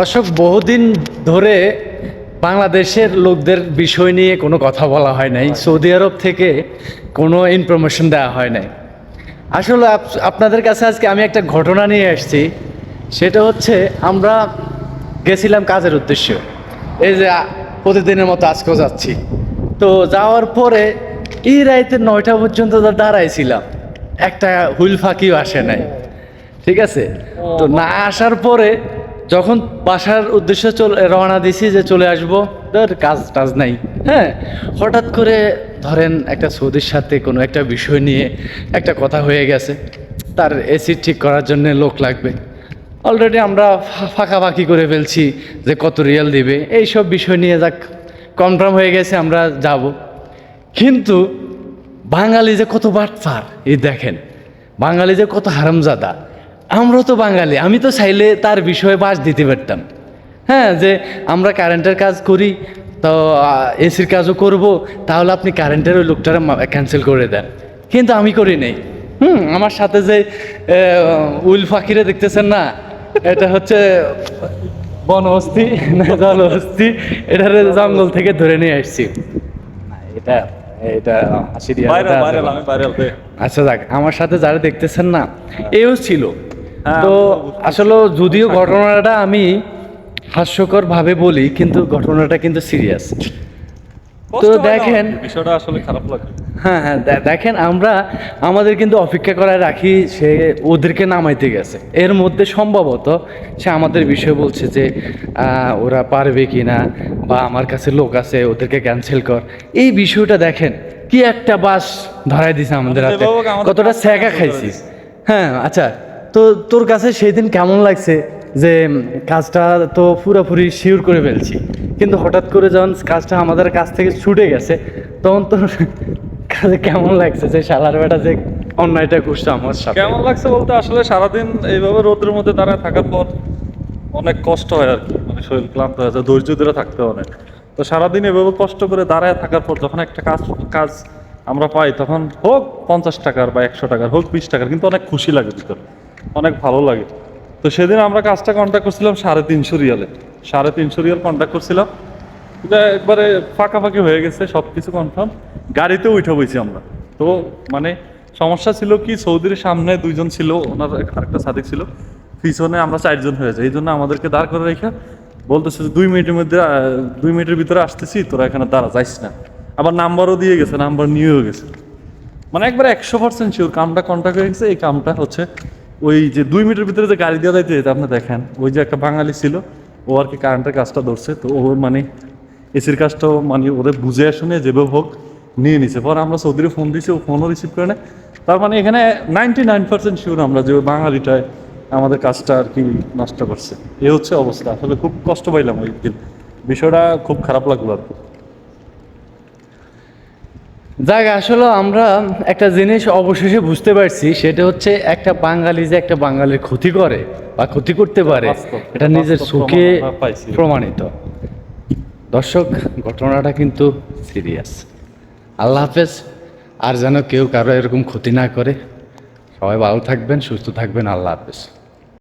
দর্শক বহুদিন ধরে বাংলাদেশের লোকদের বিষয় নিয়ে কোনো কথা বলা হয় নাই। সৌদি আরব থেকে কোনো ইনফরমেশন দেওয়া হয় নাই। আসলে আপনাদের কাছে আজকে আমি একটা ঘটনা নিয়ে আসছি। সেটা হচ্ছে আমরা গেছিলাম কাজের উদ্দেশ্য। এই যে প্রতিদিনের মতো আজকেও যাচ্ছি। তো যাওয়ার পরে এই রাইতে নয়টা পর্যন্ত দাঁড়াইছিলাম। একটা হুইল ফাঁকিও আসে নাই। ঠিক আছে? তো না আসার পরে যখন বাসার উদ্দেশ্যে চলে রওনা দিছি যে চলে আসব, ধর কাজ টাজ নাই। হ্যাঁ হঠাৎ করে ধরেন একটা সৌদির সাথে কোনো একটা বিষয় নিয়ে একটা কথা হয়ে গেছে, তার এসি ঠিক করার জন্য লোক লাগবে। অলরেডি আমরা ফাঁকাফাঁকি করে ফেলছি যে কত রিয়াল দিবে। এই সব বিষয় নিয়ে যাক, কনফার্ম হয়ে গেছে, আমরা যাব। কিন্তু বাঙালি যে কত বাটফার, এই দেখেন, বাঙালি যে কত হারামজাদা আমরা তো বাঙালি আমি তো চাইলে তার বিষয়ে বাস দিতে পারতাম। হ্যাঁ যে আমরা কারেন্টের কাজ করি তো এসির কাজও করব তাহলে আপনি কারেন্টের ওই লোকটারা ক্যান্সেল করে দেন। কিন্তু আমি করি নাই। হুম আমার সাথে যে উইল ফাকিরে দেখতেছেন না এটা হচ্ছে বনহস্তি না জলহস্তি এটারে জঙ্গল থেকে ধরে নিয়ে আসছি। এটা এটা হাসি দিয়ে আচ্ছা যাক আমার সাথে যারা দেখতেছেন না এও ছিল। তো আমি তো আসলে যদিও ঘটনাটা আমি হাস্যকর ভাবে বলি কিন্তু ঘটনাটা কিন্তু সিরিয়াস তো দেখেন বিষয়টা আসলে খারাপ লাগে। হ্যাঁ হ্যাঁ দেখেন আমরা আমাদের কিন্তু অপেক্ষা করায় রাখি সে ওদেরকে নামাইতে গেছে। এর মধ্যে সম্ভবত সে আমাদের বিষয়ে বলছে যে আহ, ওরা পারবে কি না বা আমার কাছে লোক আছে ওদেরকে ক্যান্সেল কর। এই বিষয়টা দেখেন কি একটা বাস ধরাই দিছে আমাদের আমাদের হাতে। কতটা স্যাকা খাইছি। হ্যাঁ আচ্ছা। তো তোর কাছে সেই দিন কেমন লাগছে যে কাজটা তো পুরোপুরি শিওর করে ফেলছি। কিন্তু হঠাৎ করে যখন কাজটা আমাদের কাছ থেকে ছুটে গেছে, তখন তোর কাজে কেমন লাগছে যে, শালার বেটা যে অন্যায়টা করছে আমার সাথে? কেমন লাগছে বলতে আসলে সারাদিন এইভাবে রোদের মধ্যে দাঁড়ায় থাকার পর অনেক কষ্ট হয় আর কি। মানে শরীর ক্লান্ত হয়ে যায়, ধৈর্য ধরে থাকতে অনেক। তো সারাদিন এভাবে কষ্ট করে দাঁড়ায় থাকার পর যখন একটা কাজ কাজ আমরা পাই, তখন হোক পঞ্চাশ টাকার বা একশো টাকার, হোক বিশ টাকার, কিন্তু অনেক খুশি লাগে ভিতরে। অনেক ভালো লাগে। তো সেদিন আমরা কাজটা কন্ট্যাক্ট করছিলাম সাড়ে তিনশো রিয়ালে। সাড়ে তিনশো রিয়াল কন্ট্যাক্ট করছিলাম। একবারে ফাঁকাফাঁকি হয়ে গেছে সব কিছু কনফার্ম গাড়িতে উঠে বইছি আমরা। তো মানে সমস্যা ছিল কি, সৌদির সামনে দুইজন ছিল, ওনার আরেকটা সাদিক ছিল। পিছনে আমরা চারজন হয়ে যাই। এই জন্য আমাদেরকে দাঁড় করে রেখে বলতেছে যে, দুই মিনিটের মধ্যে দুই মিনিটের ভিতরে আসতেছি, তোরা এখানে দাঁড়া, যাইস না। আবার নাম্বারও দিয়ে গেছে, নাম্বার নিয়েও গেছে। মানে একবার একশো পার্সেন্ট শিওর কামটা কন্ট্যাক্ট হয়ে গেছে। এই কামটা হচ্ছে ওই যে দুই মিটার ভিতরে যে গাড়ি দেওয়া যাইতে যেতে আপনি দেখেন, ওই যে একটা বাঙালি ছিল, ও আর কি কারেন্টের কাজটা ধরছে, তো ও মানে এসির কাজটাও মানে ওদের বুঝে শুনে যেভাবে হোক নিয়ে নিছে। পরে আমরা চৌধুরী ফোন দিয়েছি ও ফোনও রিসিভ করে নেয়। তার মানে এখানে নাইনটি নাইন পার্সেন্ট শিওর আমরা যে ওই বাঙালিটায় আমাদের কাজটা আর কি নষ্ট করছে। এ হচ্ছে অবস্থা। আসলে খুব কষ্ট পাইলাম ওই দিন। বিষয়টা খুব খারাপ লাগল আর কি। যাক আসলে আমরা একটা জিনিস অবশেষে বুঝতে পারছি সেটা হচ্ছে একটা বাঙালি যে একটা বাঙালির ক্ষতি করে বা ক্ষতি করতে পারে এটা নিজের চোখে। প্রমাণিত। দর্শক ঘটনাটা কিন্তু সিরিয়াস আল্লাহ হাফেজ আর যেন কেউ কারও এরকম ক্ষতি না করে। সবাই ভালো থাকবেন সুস্থ থাকবেন আল্লাহ হাফেজ।